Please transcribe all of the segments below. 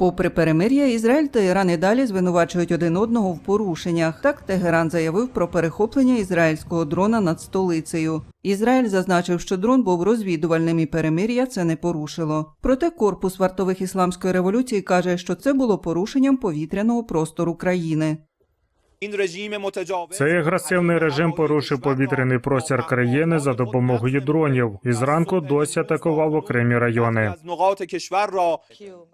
Попри перемир'я, Ізраїль та Іран і далі звинувачують один одного в порушеннях. Так Тегеран заявив про перехоплення ізраїльського дрона над столицею. Ізраїль зазначив, що дрон був розвідувальним і перемир'я це не порушило. Проте корпус вартових ісламської революції каже, що це було порушенням повітряного простору країни. Цей агресивний режим порушив повітряний простір країни за допомогою дронів і зранку досі атакував окремі райони.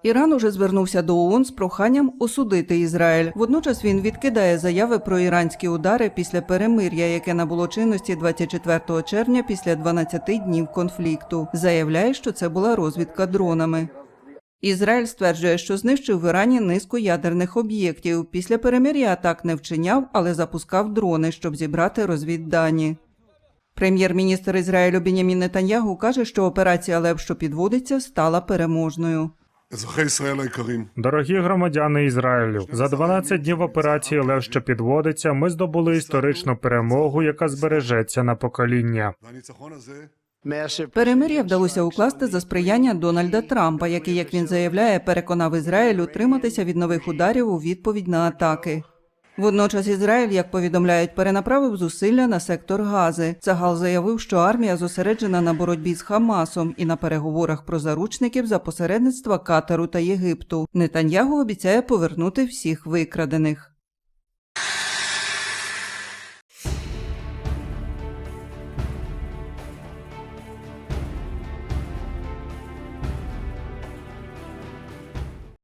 Іран уже звернувся до ООН з проханням осудити Ізраїль. Водночас він відкидає заяви про іранські удари після перемир'я, яке набуло чинності 24 червня після 12 днів конфлікту. Заявляє, що це була розвідка дронами. Ізраїль стверджує, що знищив в Ірані низку ядерних об'єктів. Після перемир'я атак не вчиняв, але запускав дрони, щоб зібрати розвіддані. Прем'єр-міністр Ізраїлю Бінямін Нетаньягу каже, що операція Лев, що підводиться, стала переможною. Дорогі громадяни Ізраїлю, за 12 днів операції Лев, що підводиться, ми здобули історичну перемогу, яка збережеться на покоління. Перемир'я вдалося укласти за сприяння Дональда Трампа, який, як він заявляє, переконав Ізраїль утриматися від нових ударів у відповідь на атаки. Водночас Ізраїль, як повідомляють, перенаправив зусилля на сектор Гази. Цагал заявив, що армія зосереджена на боротьбі з Хамасом і на переговорах про заручників за посередництва Катару та Єгипту. Нетаньягу обіцяє повернути всіх викрадених.